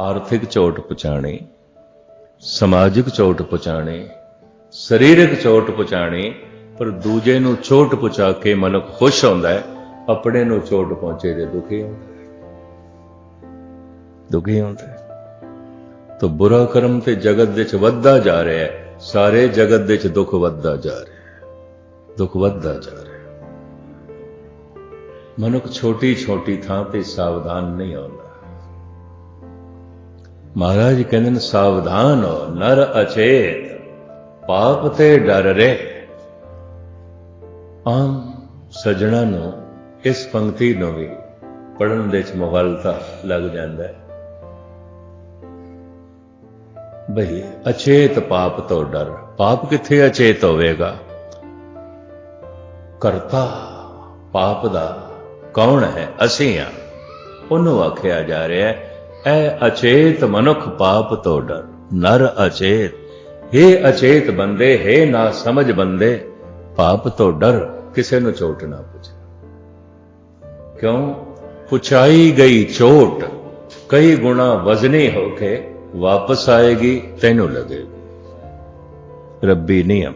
ਆਰਥਿਕ ਚੋਟ ਪਹੁੰਚਾਣੀ ਸਮਾਜਿਕ ਚੋਟ ਪਹੁੰਚਾਣੀ ਸਰੀਰਕ ਚੋਟ ਪਹੁੰਚਾਣੀ ਪਰ ਦੂਜੇ ਨੂੰ ਚੋਟ ਪਹੁੰਚਾ ਕੇ ਮਨੁੱਖ ਖੁਸ਼ ਹੁੰਦਾ ਹੈ, ਆਪਣੇ ਨੂੰ ਚੋਟ ਪਹੁੰਚੇ ਤੇ ਦੁਖੀ ਹੁੰਦਾ ਦੁਖੀ ਹੁੰਦਾ ਹੈ। ਤਾਂ ਬੁਰਾ ਕਰਮ ਤੇ ਜਗਤ ਵਿੱਚ ਵੱਧਦਾ ਜਾ ਰਿਹਾ ਹੈ, ਸਾਰੇ ਜਗਤ ਵਿੱਚ ਦੁੱਖ ਵੱਧਦਾ ਜਾ ਰਿਹਾ ਹੈ। ਦੁੱਖ ਵੱਧਦਾ ਜਾ ਰਿਹਾ ਹੈ। ਮਨੁੱਖ ਛੋਟੀ ਛੋਟੀ ਥਾਂ ਤੇ ਸਾਵਧਾਨ ਨਹੀਂ ਹੁੰਦਾ ਮਹਾਰਾਜ ਕਹਿੰਦੇ ਨੇ, ਸਾਵਧਾਨ ਹੋ, ਨਰ ਅਚੇਤ, ਪਾਪ ਤੇ ਡਰ ਰੇ ਆਮ ਸਜਣਾ ਨੂੰ ਇਸ ਪੰਕਤੀ ਨੂੰ ਵੀ ਪੜਨ ਦੇ ਚ ਮੁਗਲਤਾ ਲੱਗ ਜਾਂਦਾ ਹੈ। ਬਈ, ਅਚੇਤ ਪਾਪ ਤੋਂ ਡਰ, ਪਾਪ ਕਿੱਥੇ ਅਚੇਤ ਹੋਵੇਗਾ? ਕਰਤਾ ਪਾਪ ਦਾ ਕੌਣ ਹੈ? ਅਸੀਂ ਆ ਉਹਨੂੰ ਆਖਿਆ ਜਾ ਰਿਹਾ ਹੈ ਐ ਅਚੇਤ ਮਨੁੱਖ ਪਾਪ ਤੋਂ ਡਰ, ਨਰ ਅਚੇਤ। हे ਅਚੇਤ ਬੰਦੇ हे ਨਾ ਸਮਝ ਬੰਦੇ, ਪਾਪ ਤੋਂ ਡਰ ਕਿਸੇ ਨੂੰ ਚੋਟ ਨਾ ਪੁੱਛੇ। ਕਿਉਂ? ਪੁਛਾਈ ਗਈ ਚੋਟ, ਕਈ ਗੁਣਾ ਵਜ਼ਨੀ ਹੋ ਕੇ ਵਾਪਸ ਆਏਗੀ, ਤੈਨੂੰ ਲੱਗੇਗੀ। ਰੱਬੀ ਨਿਯਮ,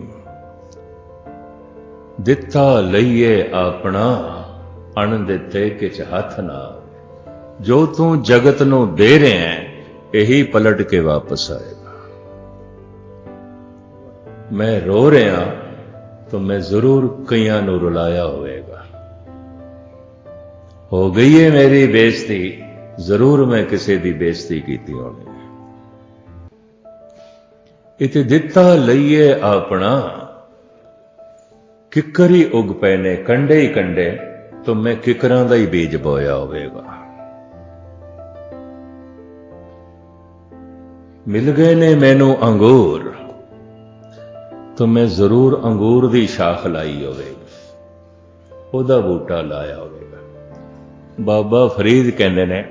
ਦਿੱਤਾ ਲਈਏ ਆਪਣਾ, ਅਣ ਦਿੱਤੇ ਕਿਛ ਹੱਥ ਨਾ। ਜੋ ਤੂੰ ਜਗਤ ਨੂੰ ਦੇ ਰਿਹਾ ਹੈ, ਇਹੀ ਪਲਟ ਕੇ ਵਾਪਸ ਆਏਗਾ। ਮੈਂ ਰੋ ਰਿਹਾ ਤਾਂ ਮੈਂ ਜ਼ਰੂਰ ਕਈਆਂ ਨੂੰ ਰੁਲਾਇਆ ਹੋਵੇਗਾ। ਹੋ ਗਈ ਹੈ ਮੇਰੀ ਬੇਇੱਜ਼ਤੀ, ਜ਼ਰੂਰ ਮੈਂ ਕਿਸੇ ਦੀ ਬੇਇੱਜ਼ਤੀ ਕੀਤੀ ਹੋਣੀ। ਇਤੇ ਦਿੱਤਾ ਲਈਏ ਆਪਣਾ, ਕਿੱਕਰੀ ਉਗ ਪਏ ਨੇ ਕੰਡੇ ਹੀ ਕੰਡੇ, ਤੋਂ ਮੈਂ ਕਿਕਰਾਂ ਦਾ ਹੀ ਬੀਜ ਬੋਇਆ ਹੋਵੇਗਾ। ਮਿਲ ਗਏ ਨੇ ਮੈਨੂੰ ਅੰਗੂਰ। ਤਾਂ ਮੈਂ ਜ਼ਰੂਰ ਅੰਗੂਰ ਦੀ ਸ਼ਾਖ ਲਾਈ ਹੋਵੇਗੀ ਉਹਦਾ ਬੂਟਾ ਲਾਇਆ ਹੋਵੇਗਾ। ਬਾਬਾ ਫਰੀਦ ਕਹਿੰਦੇ ਨੇ,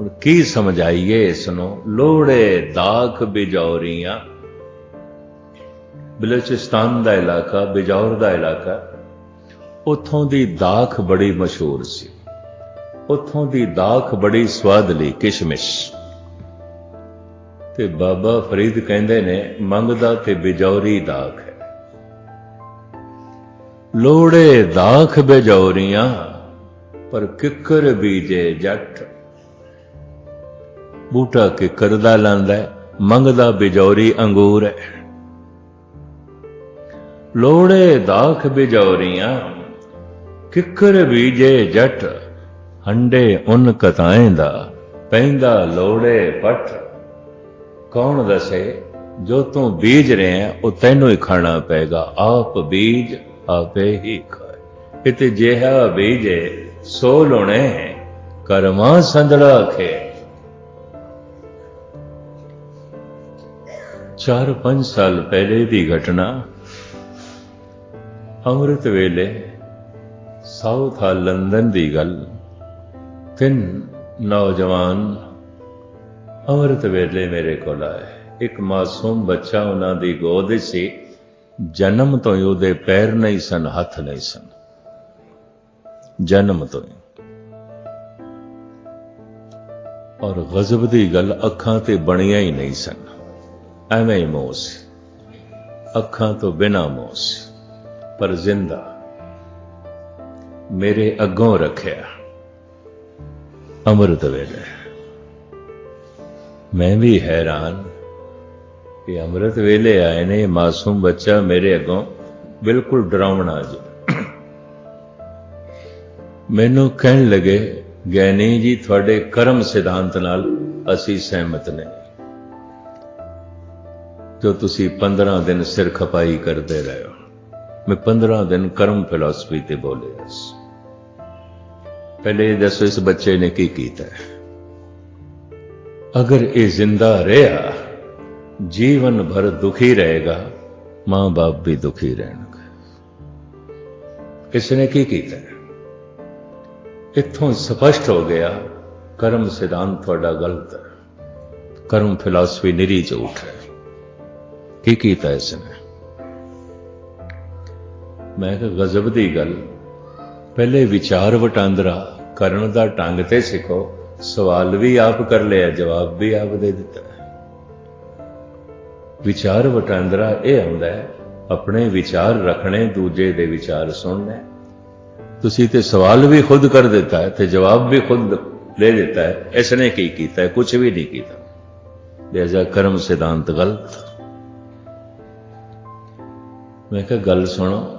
ਹੁਣ ਕੀ ਸਮਝਾਈਏ ਇਸ ਨੂੰ ਲੋੜੇ ਦਾਖ ਬਿਜੌਰੀਆਂ। ਬਲੋਚਿਸਤਾਨ ਦਾ ਇਲਾਕਾ, ਬਿਜੌਰ ਦਾ ਇਲਾਕਾ, ਉੱਥੋਂ ਦੀ ਦਾਖ ਬੜੀ ਮਸ਼ਹੂਰ ਸੀ। ਉੱਥੋਂ ਦੀ ਦਾਖ ਬੜੀ ਸਵਾਦਲੀ ਕਿਸ਼ਮਿਸ਼। ਤੇ ਬਾਬਾ ਫਰੀਦ ਕਹਿੰਦੇ ਨੇ, ਮੰਗਦਾ ਤੇ ਬਿਜੌਰੀ ਦਾਖ ਹੈ। ਲੋੜੇ ਦਾਖ ਬਿਜੌਰੀਆਂ, ਪਰ ਕਿੱਕਰ ਬੀਜੇ ਜੱਟ। ਬੂਟਾ ਕਿੱਕਰ ਦਾ ਲਾਂਦਾ ਮੰਗਦਾ ਬਿਜੌਰੀ ਅੰਗੂਰ ਹੈ। ਲੋੜੇ ਦਾਖ ਬਿਜੌਰੀਆਂ, ਕਿੱਕਰ ਬੀਜੇ ਜੱਟ। ਹੰਡੇ ਉਨ ਕਤਾਏ ਦਾ, ਪੈਂਦਾ ਲੋੜੇ ਪੱਟ। ਕੌਣ ਦੱਸੇ? ਜੋ ਤੂੰ ਬੀਜ ਰਿਹਾ ਉਹ ਤੈਨੂੰ ਹੀ ਖਾਣਾ ਪਏਗਾ। ਆਪ ਬੀਜ ਆਪੇ ਹੀ ਖਾਏ। ਇਤੇ ਜਿਹਾ ਬੀਜੇ, ਸੋ ਲੋਣੇ ਕਰਮਾ ਸੰਦੜਾ ਖੇ। ਚਾਰ ਪੰਜ ਸਾਲ ਪਹਿਲੇ ਦੀ ਘਟਨਾ। ਅੰਮ੍ਰਿਤ ਵੇਲੇ ਸਾਊਥ ਆ ਲੰਡਨ ਦੀ ਗੱਲ। ਤਿੰਨ ਨੌਜਵਾਨ ਅੰਮ੍ਰਿਤ ਵੇਲੇ ਮੇਰੇ ਕੋਲ ਆਏ। ਇੱਕ ਮਾਸੂਮ ਬੱਚਾ ਉਹਨਾਂ ਦੀ ਗੋਦ ਵਿੱਚ ਸੀ। ਜਨਮ ਤੋਂ ਹੀ ਉਹਦੇ ਪੈਰ ਨਹੀਂ ਸਨ, ਹੱਥ ਨਹੀਂ ਸਨ। ਜਨਮ ਤੋਂ ਹੀ। ਔਰ ਗਜ਼ਬ ਦੀ ਗੱਲ ਅੱਖਾਂ ਤੇ ਬਣੀਆਂ ਹੀ ਨਹੀਂ ਸਨ। ਐਵੇਂ ਹੀ ਮੋਹ ਸੀ। ਅੱਖਾਂ ਤੋਂ ਬਿਨਾ ਮੋਹ ਸੀ। ਪਰ ਜ਼ਿੰਦਾ ਮੇਰੇ ਅੱਗੋਂ ਰੱਖਿਆ ਅੰਮ੍ਰਿਤ ਵੇਲੇ। ਮੈਂ ਵੀ ਹੈਰਾਨ ਕਿ ਅੰਮ੍ਰਿਤ ਵੇਲੇ ਆਏ ਨੇ ਇਹ ਮਾਸੂਮ ਬੱਚਾ ਮੇਰੇ ਅੱਗੋਂ ਬਿਲਕੁਲ ਡਰਾਉਣਾ ਜੀ ਮੈਨੂੰ ਕਹਿਣ ਲੱਗੇ ਗਿਆਨੀ ਜੀ, ਤੁਹਾਡੇ ਕਰਮ ਸਿਧਾਂਤ ਨਾਲ ਅਸੀਂ ਸਹਿਮਤ ਨਹੀਂ ਜੋ ਤੁਸੀਂ 15 ਦਿਨ ਸਿਰ ਖਪਾਈ ਕਰਦੇ ਰਹੇ ਹੋ। ਮੈਂ 15 ਦਿਨ ਕਰਮ ਫਿਲਾਸਫੀ ਤੇ ਬੋਲਿਆ ਪਹਿਲੇ ਦੱਸੋ, ਇਸ ਬੱਚੇ ਨੇ ਕੀ ਕੀਤਾ ਹੈ? ਅਗਰ ਇਹ ਜ਼ਿੰਦਾ ਰਿਹਾ, ਜੀਵਨ ਭਰ ਦੁਖੀ ਰਹੇਗਾ ਮਾਂ-ਬਾਪ ਵੀ ਦੁਖੀ ਰਹਿਣਗੇ। ਇਸ ਨੇ ਕੀ ਕੀਤਾ? ਇੱਥੋਂ ਸਪਸ਼ਟ ਹੋ ਗਿਆ, ਕਰਮ ਸਿਧਾਂਤ ਤੁਹਾਡਾ ਗਲਤ ਹੈ। ਕਰਮ ਫਿਲਾਸਫੀ ਨਿਰੀ ਝੂਠ ਹੈ। ਕੀ ਕੀਤਾ ਇਸ ਨੇ ਮੈਂ ਕਿਹਾ, ਗਜ਼ਬ ਦੀ ਗੱਲ। ਪਹਿਲੇ ਵਿਚਾਰ ਵਟਾਂਦਰਾ, ਕਰਨ ਦਾ ਢੰਗ ਤੇ ਸਿੱਖੋ। ਸਵਾਲ ਵੀ ਆਪ ਕਰ ਲਿਆ, ਜਵਾਬ ਵੀ ਆਪ ਦੇ ਦਿੱਤਾ। ਵਿਚਾਰ ਵਟਾਂਦਰਾ ਇਹ ਹੁੰਦਾ ਹੈ, ਆਪਣੇ ਵਿਚਾਰ ਰੱਖਣੇ, ਦੂਜੇ ਦੇ ਵਿਚਾਰ ਸੁਣਨੇ। ਤੁਸੀਂ ਤੇ ਸਵਾਲ ਵੀ ਖੁਦ ਕਰ ਦਿੱਤਾ ਹੈ ਤੇ ਜਵਾਬ ਵੀ ਖੁਦ ਲੈ ਦਿੱਤਾ ਹੈ। ਇਸ ਨੇ ਕੀ ਕੀਤਾ ਹੈ? ਕੁਝ ਵੀ ਨਹੀਂ ਕੀਤਾ। ਲਿਹਾਜ਼ਾ ਕਰਮ ਸਿਧਾਂਤ ਗਲਤ। ਮੈਂ ਕਿਹਾ, ਗੱਲ ਸੁਣੋ।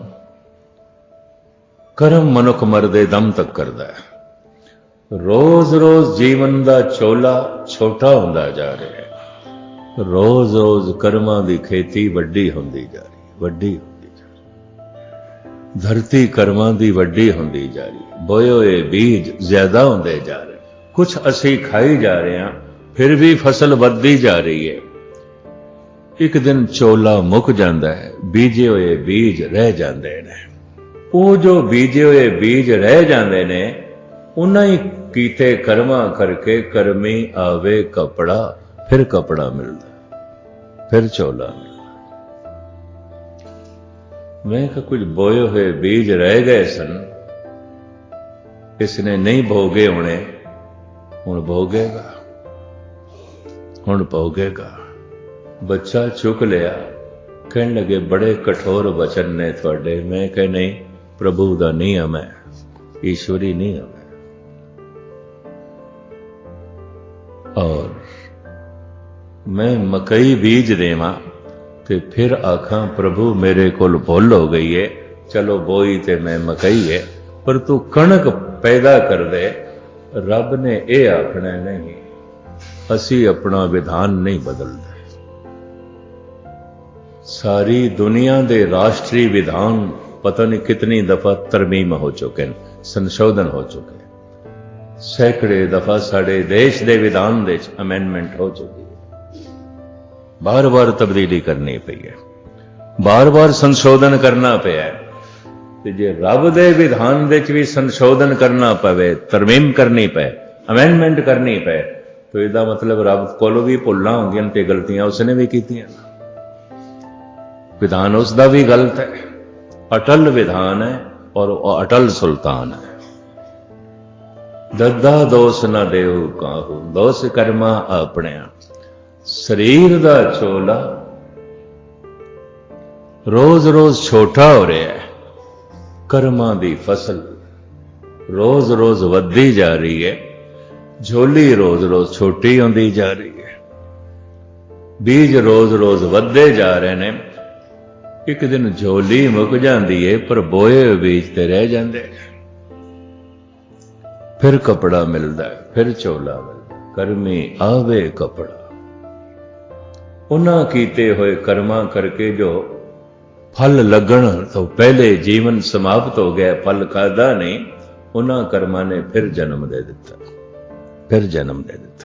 ਕਰਮ ਮਨੁੱਖ ਮਰਦੇ ਦਮ ਤੱਕ ਕਰਦਾ ਹੈ। ਰੋਜ਼-ਰੋਜ਼ ਜੀਵਨ ਦਾ ਚੋਲਾ ਛੋਟਾ ਹੁੰਦਾ ਜਾ ਰਿਹਾ ਹੈ। ਰੋਜ਼-ਰੋਜ਼ ਕਰਮਾਂ ਦੀ ਖੇਤੀ ਵੱਡੀ ਹੁੰਦੀ ਜਾ ਰਹੀ ਹੈ, ਵੱਡੀ ਹੁੰਦੀ ਜਾ ਰਹੀ ਧਰਤੀ ਕਰਮਾਂ ਦੀ ਵੱਡੀ ਹੁੰਦੀ ਜਾ ਰਹੀ ਹੈ। ਬੋਏ ਹੋਏ ਬੀਜ ਜ਼ਿਆਦਾ ਹੁੰਦੇ ਜਾ ਰਹੇ ਕੁਝ ਅਸੀਂ ਖਾਈ ਜਾ ਰਹੇ ਹਾਂ, ਫਿਰ ਵੀ ਫਸਲ ਵੱਧਦੀ ਜਾ ਰਹੀ ਹੈ। ਇੱਕ ਦਿਨ ਚੋਲਾ ਮੁੱਕ ਜਾਂਦਾ ਹੈ, ਬੀਜੇ ਹੋਏ ਬੀਜ ਰਹਿ ਜਾਂਦੇ ਨੇ। ਉਹ ਜੋ ਬੀਜੇ ਹੋਏ ਬੀਜ ਰਹਿ ਜਾਂਦੇ ਨੇ ਉਹਨਾਂ ਹੀ ਕੀਤੇ ਕਰਮਾਂ ਕਰਕੇ ਕਰਮੀ ਆਵੇ ਕਪੜਾ, ਫਿਰ ਕਪੜਾ ਮਿਲਦਾ, ਫਿਰ ਚੋਲਾ ਮਿਲਦਾ। ਮੈਂ ਕਿਹਾ ਕੁਝ ਬੋਏ ਹੋਏ ਬੀਜ ਰਹਿ ਗਏ ਸਨ ਇਸ ਨੇ ਨਹੀਂ ਭੋਗੇ ਹੋਣੇ, ਹੁਣ ਭੋਗੇਗਾ ਹੁਣ ਭੋਗੇਗਾ। ਬੱਚਾ ਚੁੱਕ ਲਿਆ, ਕਹਿਣ ਲੱਗੇ, ਬੜੇ ਕਠੋਰ ਵਚਨ ਨੇ ਤੁਹਾਡੇ। ਮੈਂ ਕਹੇ, ਨਹੀਂ, ਪ੍ਰਭੂ ਦਾ ਨਿਯਮ ਹੈ ਈਸ਼ਵਰੀ ਨਿਯਮ ਹੈ ਮੈਂ ਮਕਈ ਬੀਜ ਦੇਵਾਂ ਤੇ ਫਿਰ ਆਖਾਂ, ਪ੍ਰਭੂ, ਮੇਰੇ ਕੋਲ ਭੁੱਲ ਹੋ ਗਈ ਏ। ਚਲੋ ਬੋਈ ਤੇ ਮੈਂ ਮਕਈ ਏ। ਪਰ ਤੂੰ ਕਣਕ ਪੈਦਾ ਕਰ ਦੇ। ਰੱਬ ਨੇ ਇਹ ਆਖਣਾ ਨਹੀਂ। ਅਸੀਂ ਆਪਣਾ ਵਿਧਾਨ ਨਹੀਂ ਬਦਲਦੇ। ਸਾਰੀ ਦੁਨੀਆ ਦੇ ਰਾਸ਼ਟਰੀ ਵਿਧਾਨ ਪਤਾ ਨਹੀਂ ਕਿਤਨੀ ਦਫਾ ਤਰਮੀਮ ਹੋ ਚੁੱਕੇ ਨੇ, ਸੰਸ਼ੋਧਨ ਹੋ ਚੁੱਕੇ ਸੈਂਕੜੇ ਦਫਾ ਸਾਡੇ ਦੇਸ਼ ਦੇ ਵਿਧਾਨ ਦੇ ਵਿੱਚ ਅਮੈਂਡਮੈਂਟ ਹੋ ਚੁੱਕੀ ਬਾਰ-ਬਾਰ ਤਬਦੀਲੀ ਕਰਨੀ ਪਈ ਹੈ। ਬਾਰ-ਬਾਰ ਸੰਸ਼ੋਧਨ ਕਰਨਾ ਪਿਆ ਤੇ ਜੇ ਰੱਬ ਦੇ ਵਿਧਾਨ ਵਿੱਚ ਵੀ ਸੰਸ਼ੋਧਨ ਕਰਨਾ ਪਵੇ, ਤਰਮੀਮ ਕਰਨੀ ਪਏ ਅਮੈਂਡਮੈਂਟ ਕਰਨੀ ਪਏ, ਤਾਂ ਇਹਦਾ ਮਤਲਬ ਰੱਬ ਕੋਲੋਂ ਵੀ ਭੁੱਲਾਂ ਹੁੰਦੀਆਂ ਤੇ ਗਲਤੀਆਂ ਉਸਨੇ ਵੀ ਕੀਤੀਆਂ। ਵਿਧਾਨ ਉਸ ਦਾ ਵੀ ਗਲਤ ਹੈ। ਅਟਲ ਵਿਧਾਨ ਹੈ ਔਰ ਅਟਲ ਸੁਲਤਾਨ ਹੈ। ਦੱਦਾ ਦੋਸ ਨਾ ਦੇਉ ਕਾਹੂ, ਦੋਸ ਕਰਮਾ ਆਪਣਿਆ। ਸਰੀਰ ਦਾ ਚੋਲਾ ਰੋਜ਼-ਰੋਜ਼ ਛੋਟਾ ਹੋ ਰਿਹਾ ਹੈ। ਕਰਮਾਂ ਦੀ ਫਸਲ ਰੋਜ਼-ਰੋਜ਼ ਵੱਧਦੀ ਜਾ ਰਹੀ ਹੈ। ਝੋਲੀ ਰੋਜ਼-ਰੋਜ਼ ਛੋਟੀ ਹੁੰਦੀ ਜਾ ਰਹੀ ਹੈ। ਬੀਜ ਰੋਜ਼-ਰੋਜ਼ ਵੱਧਦੇ ਜਾ ਰਹੇ ਨੇ। ਇੱਕ ਦਿਨ ਝੋਲੀ ਮੁੱਕ ਜਾਂਦੀ ਏ, ਪਰ ਬੋਏ ਬੀਜ ਤੇ ਰਹਿ ਜਾਂਦੇ ਫਿਰ ਕਪੜਾ ਮਿਲਦਾ ਫਿਰ ਚੋਲਾ ਮਿਲਦਾ ਕਰਮੀ ਆਵੇ ਕਪੜਾ। ਉਹਨਾਂ ਕੀਤੇ ਹੋਏ ਕਰਮਾਂ ਕਰਕੇ ਜੋ ਫਲ ਲੱਗਣ ਤੋਂ ਪਹਿਲੇ ਜੀਵਨ ਸਮਾਪਤ ਹੋ ਗਿਆ, ਫਲ ਖਾਦਾ ਨਹੀਂ, ਉਹਨਾਂ ਕਰਮਾਂ ਨੇ ਫਿਰ ਜਨਮ ਦੇ ਦਿੱਤਾ। ਫਿਰ ਜਨਮ ਦੇ ਦਿੱਤਾ।